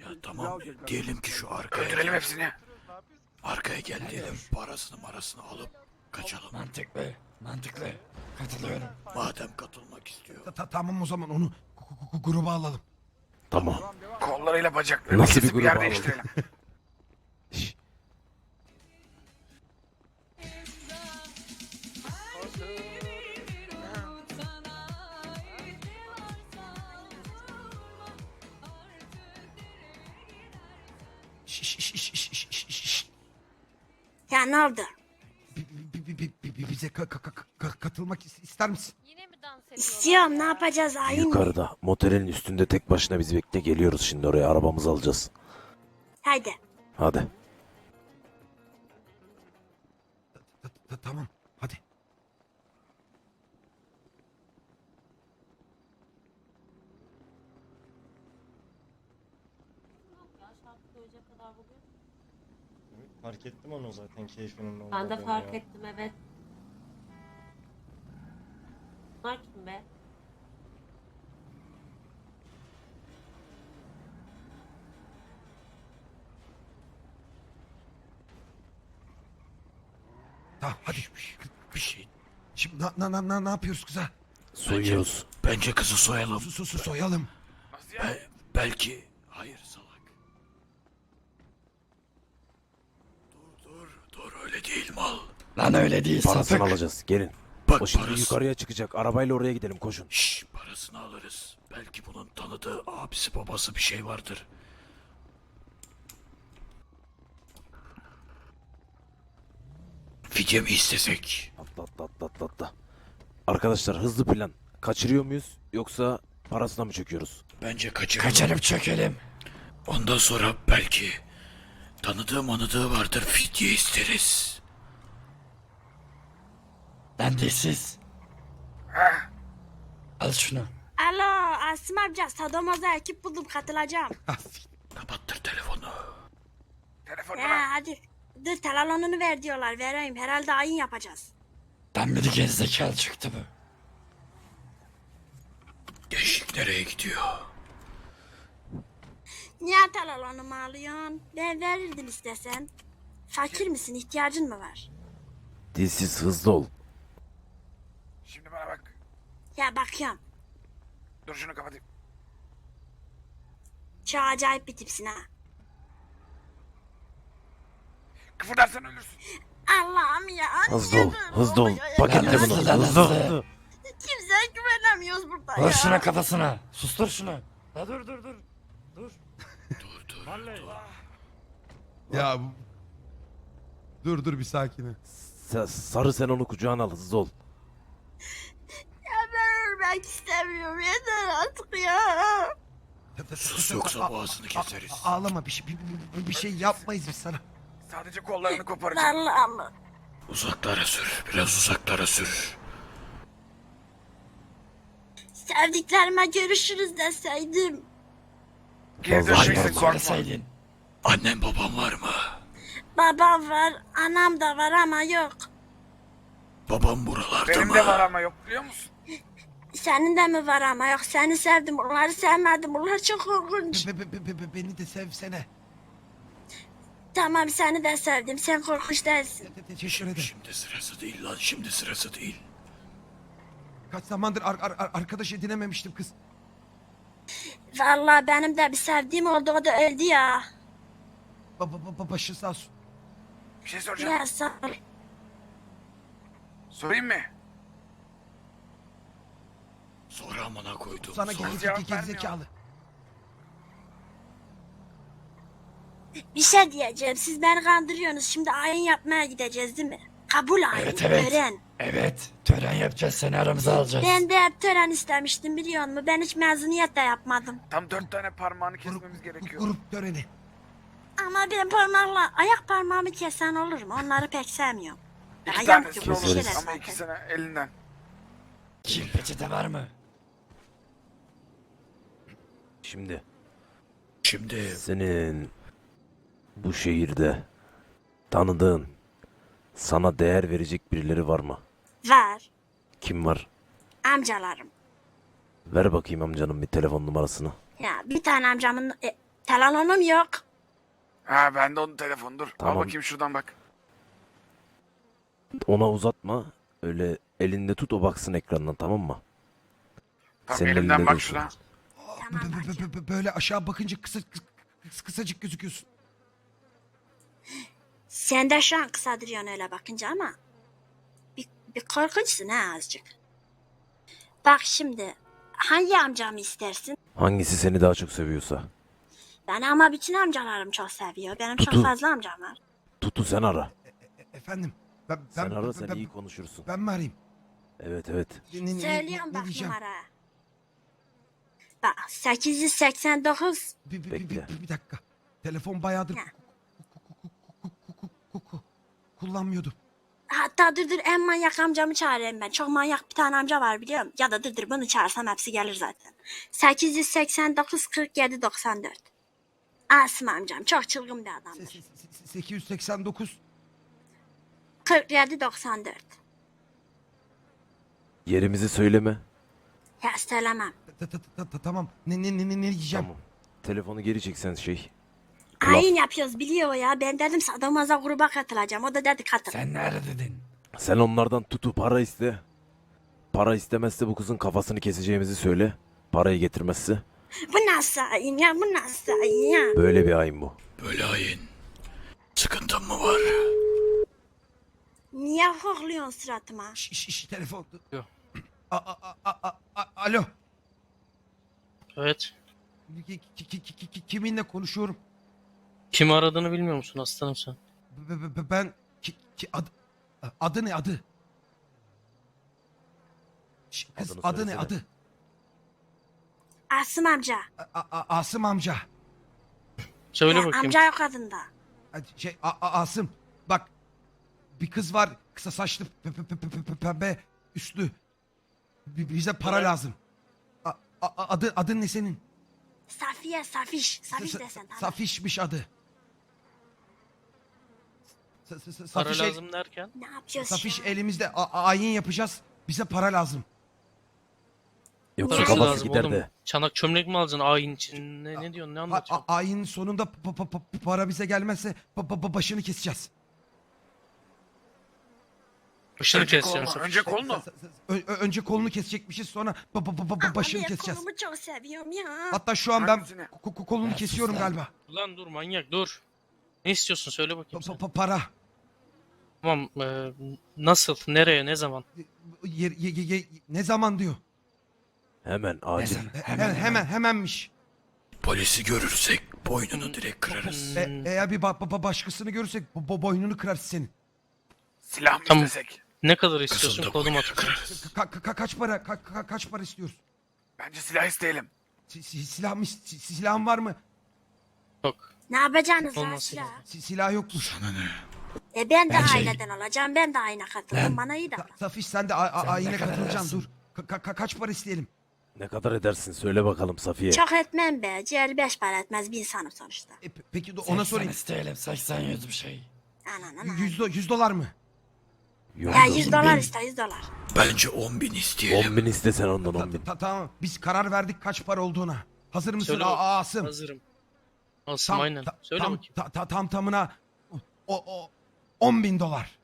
Ya tamam diyelim ki şu arkaya Öldürelim hepsini. arkaya gel diyelim parasını marasını alıp kaçalım. Mantıklı, mantıklı. Katılıyorum. Madem katılmak istiyor. Ta- ta- tamam o zaman onu gu- gu- gruba alalım. Tamam. Kollarıyla bacaklarını Nasıl bir kesip grup yer alalım? değiştirelim. Ya ne oldu? Bize ka- ka- ka- ka- katılmak is- ister misin? Yine mi dans ediyorlar? İstiyorum ne ya? yapacağız hain mi? Yukarıda motelin üstünde tek başına bizi bekle geliyoruz şimdi oraya arabamızı alacağız. Haydi. Hadi. Ta- ta- Tamam hadi. Fark ettim onu zaten keyfinin Ben de olmadığını fark ya. ettim evet. Bunlar kim be? Tamam hadi. Bir şey. Şimdi na, na, na, na- ne yapıyoruz kıza? Soyuyoruz. Bence kızı soyalım. Su, su, su soyalım. Nasıl ya? Be- belki hayır salak. Dur dur dur öyle değil mal. Lan öyle değil Parasını sapık. alacağız. Gelin. Bak O şimdi parası. yukarıya çıkacak. Arabayla oraya gidelim koşun. Şşş parasını alırız. Belki bunun tanıdığı abisi babası bir şey vardır. Fidye mi istesek? Atla atla atla atla atla. Arkadaşlar hızlı plan. Kaçırıyor muyuz yoksa parasına mı çöküyoruz? Bence kaçıralım. Kaçarım çökelim. Ondan sonra belki tanıdığı manıdığı vardır fidye isteriz. Ben değilsiz. Al şunu. Alo Asım amca Sadomaz'a ekip buldum katılacağım. Kapattır telefonu. Telefon Ya bana. hadi. Dur talalonunu ver diyorlar vereyim. Herhalde ayın yapacağız. Ben bir de gerizekalı çıktı bu. Gençlik nereye gidiyor? Niye talalonumu alıyorsun? Ben verirdim istesen. Fakir misin? ihtiyacın mı var? Dilsiz hızlı ol. Şimdi bana bak. Ya bakıyorum. Dur şunu kapatayım. Çok acayip bir tipsin ha. Kıfırdarsan ölürsün. Allah'ım ya. Hızlı ol. Hızlı ol. Paketle bunu. Hızlı hızlı. ol. Kimseye güvenemiyoruz burada Vur ya. şuna kafasına. Sustur şunu. La dur dur dur. Dur. Dur dur. Ya bu- Dur dur bir sakin ol. Sa- Sarı sen onu kucağına al hızlı ol. Ölmek istemiyorum. Yeter artık ya. Sus yoksa boğazını keseriz. Ağlama bir şey bir, bir- bir şey yapmayız biz sana. Sadece kollarını koparacağım. Allah'ım. Uzaklara sür. Biraz uzaklara sür. Sevdiklerime görüşürüz deseydim. Geri döneceksin korkma. Deseydin. Annem babam var mı? Babam var, anam da var ama yok. Babam buralarda Benim mı? de var ama yok biliyor musun? Senin de mi var ama yok seni sevdim onları sevmedim bunlar çok korkunç. Be- be- be- be- be- beni de sevsene. Tamam seni de sevdim sen korkunç değilsin. Te- te- Teşekkür ederim. Şimdi sırası değil lan. Şimdi sırası değil. Kaç zamandır ar- ar- ar- arkadaş edinememiştim kız. Vallahi benim de bir sevdiğim oldu o da öldü ya. Ba- ba- ba- başı sağ olsun. Bir şey soracağım. Ya sağ ol. Sorayım mı? Sonra amına koydum. Sana Sonra- geri cevap geri vermiyor. zekalı. Bir şey diyeceğim siz beni kandırıyorsunuz şimdi ayin yapmaya gideceğiz değil mi? Kabul ayin, Evet evet. tören. Evet. Tören yapacağız seni aramıza alacağız. Ben de hep tören istemiştim biliyor musun? Ben hiç mezuniyet de yapmadım. Tam dört tane parmağını Grup, kesmemiz gerekiyor. grup töreni. Ama ben parmakla ayak parmağımı kesen olur mu? Onları pek sevmiyorum. İki Ayağım tanesi olur ama zaten. ikisine elinden. Kim peçete var mı? Şimdi Şimdi senin bu şehirde tanıdığın sana değer verecek birileri var mı? Var. Kim var? Amcalarım. Ver bakayım amcanın bir telefon numarasını. Ya bir tane amcamın e, Telefonum yok. Ha ben de onun telefonudur. Al Tamam. bakayım şuradan bak. Ona uzatma. Öyle elinde tut o baksın ekrandan tamam mı? Tamam Senin elimden bak dursun. Tamam B- b- bakıyorum. b- b- Böyle aşağı bakınca kısa kıs- kısacık gözüküyorsun. Sen de şu an kısa duruyorsun öyle bakınca ama. Bir, bir korkunçsun ha azıcık. Bak şimdi. Hangi amcamı istersin? Hangisi seni daha çok seviyorsa. Ben ama bütün amcalarım çok seviyor. Benim Tutu. çok fazla amcam var. Tutu sen ara. E- Efendim. Ben, ben, Sen ara sen ben, iyi konuşursun. ben mi arayayım? Evet evet. Ne, ne- ne- Söylüyorum ne bak diyeceğim? numara. Bak 889 Bir, bir, bir, Bekle. bir, bir dakika. Telefon bayağıdır Ha. kullanmıyordum. Hatta dur dur en manyak amcamı çağırayım ben. Çok manyak bir tane amca var biliyorum. Ya da dur dur bunu çağırsam hepsi gelir zaten. 889 47 94. Asım amcam çok çılgın bir Se- adamdır. se- se- 889 47 94. Yerimizi söyleme. Ya söylemem. Ta- ta- ta- ta- tamam. Ne ne ne ne, ne diyeceğim? Tamam. Telefonu geri çeksen şey. Kulak- Hain yapıyoruz biliyor ya. Ben dedim sadomaza gruba katılacağım. O da dedi katıl. Sen nerede dedin? Sen onlardan tutu para iste. Para istemezse bu kızın kafasını keseceğimizi söyle. Parayı getirmezse. Bu nasıl hain ya? Bu nasıl hain ya? Böyle bir ayın bu. Böyle hain. Sıkıntın mı var? Niye hokluyorsun suratıma? Şş, şş, şş, telefon. Yok. A- a- a- a- a- alo. Evet. Ki- ki- ki- ki- ki- Kiminle konuşuyorum? Kimi aradığını bilmiyor musun aslanım sen? B- b- b- Ben ki, ki adı, adı ne adı? Kız Adını adı ne söylesene. adı? Asım amca. A- a- Asım amca. Söyle Ya, bakayım. amca yok adında. Hadi Şey A- A- Asım bak bir kız var kısa saçlı pe- pe- pe- pe- pe- pembe üstlü. Bize para Evet. lazım. A- a- adı adın ne senin? Safiye, Safiş. Safiş Sa- desen tamam. Safişmiş adı. Sa- sa- sa- Para Safiş, el- lazım derken. Ne yapıyorsun Safiş ya? elimizde A- a- ayin yapacağız. Bize para lazım. Yoksa? Parası kafası lazım gider oğlum. de. Çanak çömlek mi alacaksın ayin için? Ne, ne diyorsun ne A- anlatıyorsun? a- ayinin sonunda pa- pa- pa- para bize gelmezse pa- pa- pa- başını keseceğiz. Başını Önce kolunu, önce kolunu. Ö- ö- önce kolunu kesecekmişiz sonra pa- pa- pa- pa- Ama başını ben keseceğiz. kolumu çok seviyorum ya. Hatta şu an ben Hangisini? ko- ko- kolunu kesiyorum galiba. Lan dur manyak dur. Ne istiyorsun söyle Pa- bakayım pa- sen. pa- para. Tamam e, nasıl nereye ne zaman? Ye- ye- ye- ye- ne zaman diyor? Hemen acil. Neyse, E- hemen hemen hemenmiş. Polisi görürsek boynunu direkt kırarız. E- Hmm, eğer bir ba- ba- başkasını görürsek bo- bo- boynunu kırarsın senin. Silah mı Tamam. istesek? Ne kadar istiyorsun da kodum at. Ka- ka- ka- kaç para ka- ka- kaç para istiyoruz? Bence silah isteyelim. Si- si- silah mı si- silahın var mı? Yok. Ne yapacaksınız lan Olmaz silah? Si- silah yokmuş. Sana ne? E ben de Bence- aileden olacağım. Ben de ayna katıldım. Bana iyi davran. Safiş sen de a- a- ayine katılacaksın dur. Ka- ka- kaç para isteyelim? Ne kadar edersin söyle bakalım Safiye. Çok etmem be. Ciğer beş para etmez bir insanım sonuçta. E, pe- peki ona sorayım. isteyelim 80 yüz bir şey. Anan anan. Yüz, do- yüz dolar mı? Yok. Ya yok. 100 dolar iste 100 dolar. Bence 10 bin isteyelim. 10 bin istesen ondan Ta- 10 bin. ta- tamam biz karar verdik kaç para olduğuna. Hazır mısın Söyle A- bakayım. Asım? Hazırım. Asım aynen. ta- Söyle tam, bakayım. ta- ta- tam tamına o, o 10 bin dolar.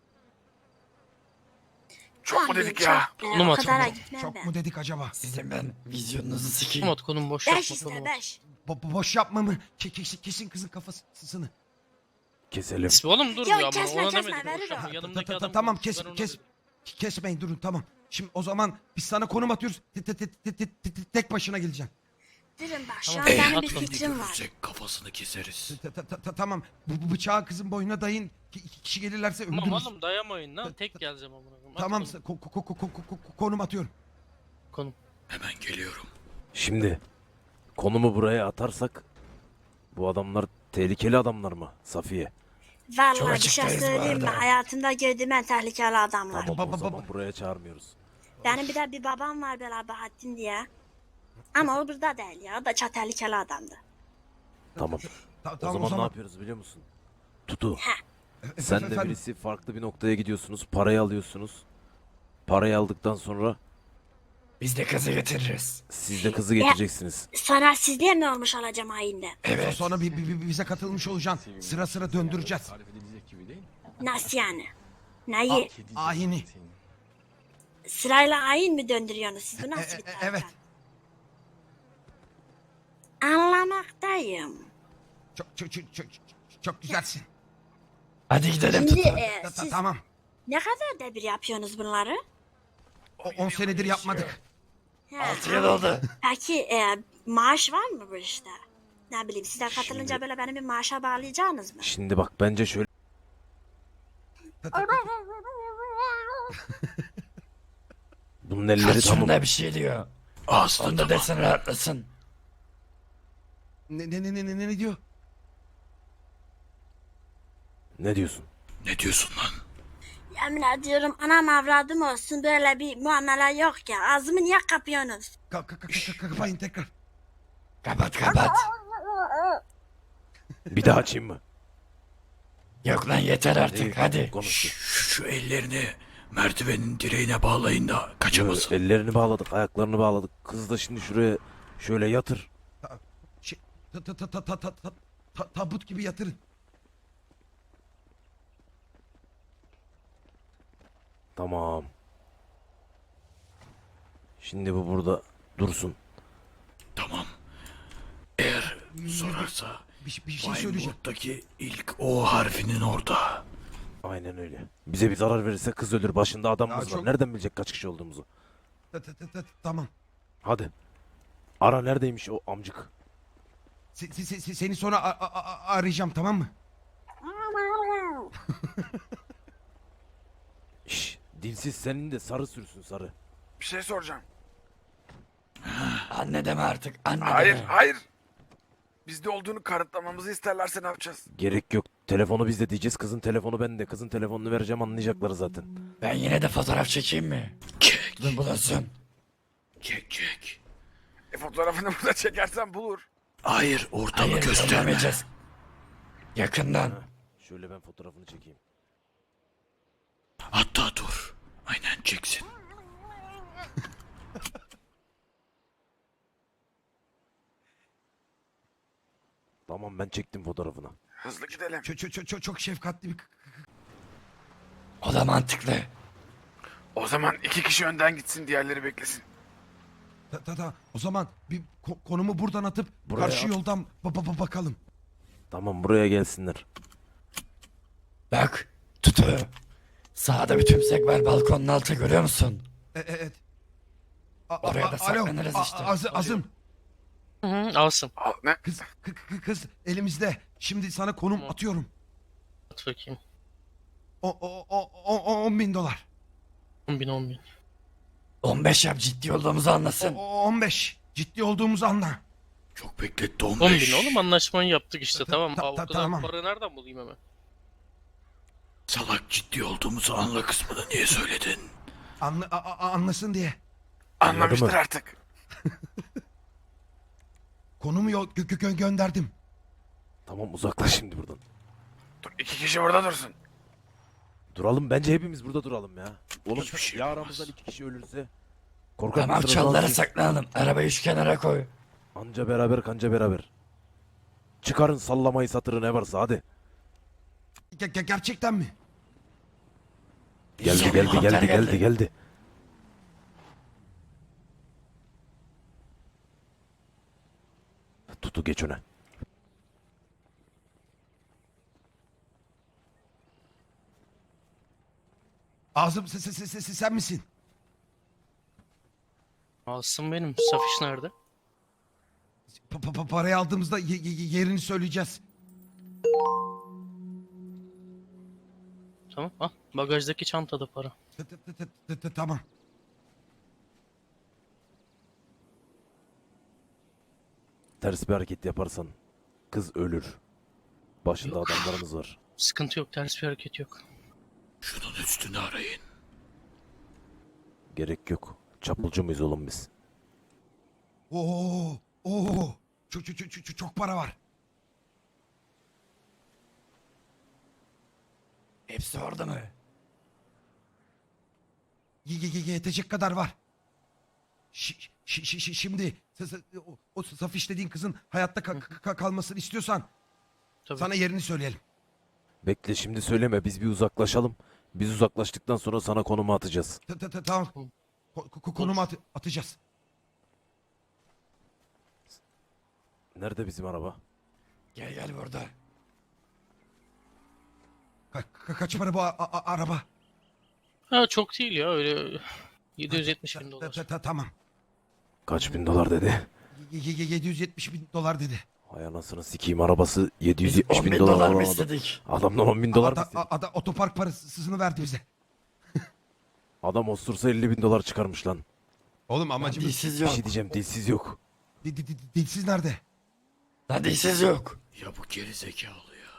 Çok mu dedik ya? Be. Konum O kadara gitmem Çok ben. mu dedik acaba? Sizin ben vizyonunuzu sikeyim. Konum at konum boş 5 yapma iste konum at. 5. Bo- bo- boş yapma mı? Ke- kesin, kesin kızın kafasını. Keselim. Oğlum dur Yok, ya. kesme, ona kesme, demedim, verir o. Yanımdaki adam tamam kes ben kes dedim. kesmeyin durun tamam. Şimdi o zaman biz sana konum atıyoruz. Te- te- te- te- te- te- te- tek başına geleceksin. Durun bak şu an benim bir fikrim var. görürsek kafasını keseriz. Ta- ta- ta- ta- tamam. Bu, bu bıçağı kızın boynuna dayın. Ki- İki kişi gelirlerse Tamam öldürürüz. oğlum dayamayın lan. Tek geleceğim amına koyayım. Tamam konum, ko- ko- ko- ko- ko- ko- konum atıyorum. Konum. Hemen geliyorum. Şimdi konumu buraya atarsak bu adamlar tehlikeli adamlar mı Safiye? Çok Vallahi bir şey açıktayız bu söyleyeyim mi? arada. Hayatımda gördüğüm en tehlikeli adamlar. Tamam Baba- o zaman baba- buraya çağırmıyoruz. Benim bir de bir babam var böyle Bahattin diye. Ama o burada değil ya. O da çok tehlikeli adamdı. Tamam. Ta- O tamam zaman, ne yapıyoruz biliyor musun? Tutu. Sen de efendim? birisi farklı bir noktaya gidiyorsunuz. Parayı alıyorsunuz. Parayı aldıktan sonra Biz de kızı getiririz. Siz de kızı getireceksiniz. Sanatsizliğe ne olmuş olacağım hainde? Evet. Sonra bir, bir- bir- bize katılmış olacaksın. Sıra sıra döndüreceğiz. Nasıl yani? Neyi? Ayini. Sırayla ayin mi döndürüyorsunuz siz? Bu E- nasıl bir e- tarif? evet. Anlamaktayım. Çok çok çok çok, çok güzelsin. Hadi gidelim Şimdi e, Ta- ta- siz tamam. ne kadar da bir yapıyorsunuz bunları? O 10 senedir yapmadık. He, Altı yıl oldu. Peki e, maaş var mı bu işte? Ne bileyim katılınca Şimdi- böyle beni bir maaşa bağlayacaksınız mı? Şimdi bak bence şöyle bunun elleri tamam. Kaçında bir şey diyor. Aslında desin rahatlasın. Ne ne ne ne ne ne diyor? Ne diyorsun? Ne diyorsun lan? Yemin ediyorum anam avradım olsun böyle bir muamele yok ya. Ağzımı niye kapıyorsunuz? Ka ka ka ka kapayın tekrar. Kapat kapat. Bir daha açayım mı? Yok lan yeter artık hadi. Şu, Konuştuk. şu ellerini merdivenin direğine bağlayın da kaçamasın. Ellerini bağladık, ayaklarını bağladık. Kız da şimdi şuraya şöyle yatır. Şey, ta ta ta ta ta ta ta ta- tabut gibi yatırın. Tamam. Şimdi bu burada dursun. Tamam. Eğer sorarsa Bir, şey- bir şey söyleyeceğim. Weinmut'taki ilk O harfinin orada. Aynen öyle. Bize bir zarar verirse kız ölür. Başında adamımız var. çok- Nereden bilecek kaç kişi olduğumuzu? Ta- ta- ta- ta- Tamam. Hadi. Ara neredeymiş o amcık? Se- se- se- seni sonra a- a- a- arayacağım tamam mı? Şş, dilsiz senin de sarı sürsün sarı. Bir şey soracağım. Anne deme artık. Anne Hayır, deme. hayır. Bizde olduğunu kanıtlamamızı isterlerse ne yapacağız? Gerek yok. Telefonu bizde diyeceğiz. Kızın telefonu bende. Kızın telefonunu vereceğim anlayacaklar zaten. Ben yine de fotoğraf çekeyim mi? Çek, Dur bulunsun. çek, çek. E fotoğrafını burada çekersen bulur. Hayır, ortamı Hayır gösterme. göstermeyeceğiz. Yakından. Şöyle ben fotoğrafını çekeyim. Hatta dur. Aynen çeksin. Tamam ben çektim fotoğrafını. Hızlı gidelim. Çok çok çok çok, çok şefkatli bir O da mantıklı. O zaman iki kişi önden gitsin, diğerleri beklesin. ta, ta, ta. O zaman bir ko- konumu buradan atıp Buraya karşı at. yoldan ba- ba- ba- bakalım. Tamam buraya gelsinler. Bak Tutu. Sağda bir tümsek var balkonun altı görüyor musun? E- evet. A- Oraya da saklanırız a- işte. Azı- azım. Hı hı, alsın. Al, ne? Kız, kı- kı- kız elimizde. Şimdi sana konum Tamam. atıyorum. At bakayım. O, o, o, o, o 10 bin dolar. 10 bin 10 bin. 15 yap ciddi olduğumuzu O, anlasın. o 15. Ciddi olduğumuzu anla. Çok bekletti 10 15. bin oğlum anlaşmayı yaptık işte Ta- tamam. ta- Aa, o ta- kadar tamam. para nereden bulayım hemen? Salak ciddi olduğumuzu anla kısmını niye söyledin? Anla, a- a- anlasın diye. Anlamıştır mı? artık. Konumu yo- gö- gö- gö- gönderdim. Tamam uzaklaş şimdi buradan. Dur, iki kişi burada dursun. Duralım bence hepimiz burada duralım ya. Oğlum Hiçbir şey ya aramızdan iki kişi ölürse. Korkak Tamam mısınız çalılara saklanalım. Arabayı üç kenara koy. Anca beraber kanca beraber. Çıkarın sallamayı satırı ne varsa hadi. Ge- ge- gerçekten mi? Geldi geldi geldi geldi geldi. Tutu geç öne. Ağzım se- se- se- se- sen misin? Alsın benim. Safiş nerede? Pa- pa- pa- parayı aldığımızda ye- ye- yerini söyleyeceğiz. Tamam al. Bagajdaki çantada para. T- t- t- t- t- t- Tamam. Ters bir hareket yaparsan kız ölür. Başında Yok. adamlarımız var. Sıkıntı yok. Ters bir hareket yok. Şunun üstünü arayın. Gerek yok. Çapulcu muyuz oğlum biz? Oo, oo. Çok, çok, çok, çok, çok para var. Hepsi orada mı? Ye- ye- ye- Yetecek kadar var. şi- şi- şi- şi- şimdi o, o Safiş dediğin kızın hayatta ka- ka- kalmasını istiyorsan Tabii. sana yerini söyleyelim. Bekle şimdi söyleme biz bir uzaklaşalım. Biz uzaklaştıktan sonra sana konumu atacağız. Ta- ta- ta- Tamam. Ko- ko- Konumu at- atacağız. Nerede bizim araba? Gel gel burada. Ka- ka- kaç para bu a- a- araba? Ha çok değil ya öyle 770 bin Ta- dolar. ta- ta- Tamam. Kaç bin dolar dedi. Y- y- y- 770 bin dolar dedi. Hay anasını sikeyim arabası 770 10 bin bin dolar. dolar mı olan adam- istedik? Adamdan 10 bin dolar mı Ada, istedik? ada otopark parasını verdi bize. Adam osursa 50 bin dolar çıkarmış lan. Oğlum amacımız... Dilsiz Bir yok. şey diyeceğim dilsiz yok. Di- di- di- Dilsiz nerede? Lan dilsiz yok. Ya bu geri zekalı ya.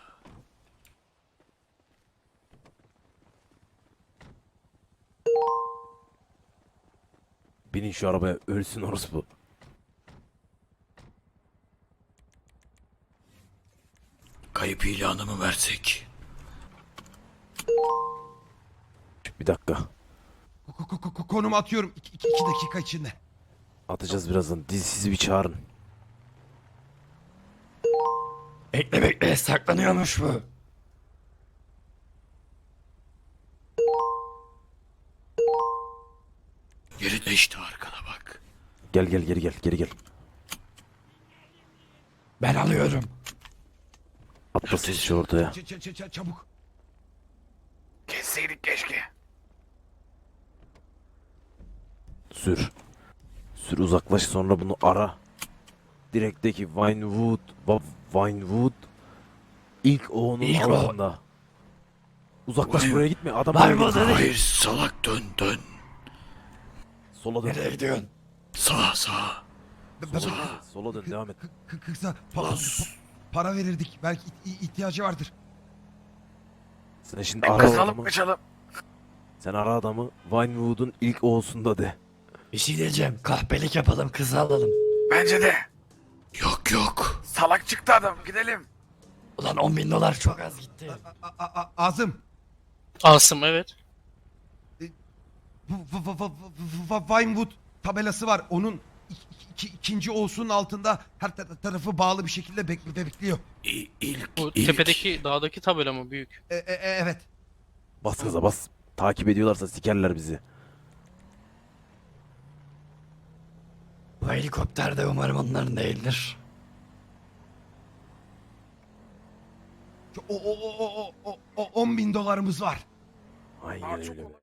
Binin şu arabaya ölsün orospu. Kayıp ilanımı versek. Bir dakika. Ko- ko- ko- ko- Konumu atıyorum 2 dakika içinde. Atacağız birazdan. Dilsizi bir çağırın. Bekle bekle saklanıyormuş bu. Değişti arkana bak. Gel gel geri gel geri gel. Ben alıyorum. Atlasın şu ortaya. Ç- ç- ç- çabuk. Kesseydik keşke. Sür. Sür uzaklaş sonra bunu ara. Direkteki Vinewood, Va- Vinewood ilk O'nun İlk O. altında. Uzaklaş buraya gitme. Adam buraya. Hayır salak dön dön. Sola dön. Nereye gidiyorsun? Sağa sağa. B- Sağa. Sola dön devam et. k- k- Kısa pa- Lan pa- para verirdik. Belki ihtiyacı vardır. Sen şimdi ara o Kızalım adamı. kaçalım. Sen ara adamı Vinewood'un ilk O'sunda de. Bir şey diyeceğim. Kahpelik yapalım kızı alalım. Bence de. Yok yok. Salak çıktı adam. Gidelim. Ulan 10 bin dolar çok az gitti. A- a- a- Azım. Asım evet. Vinewood tabelası var. Onun ik- iki- ikinci olsunun altında her ta- tarafı bağlı bir şekilde bek- bekliyor. İ- ilk, Bu ilk. tepedeki dağdaki tabela mı büyük? E- e- e- evet. Bas gaza bas. Takip ediyorlarsa sikerler bizi. Bu helikopter de umarım onların değildir. O, o, o, o, o, o 10 bin dolarımız var. Aynen öyle.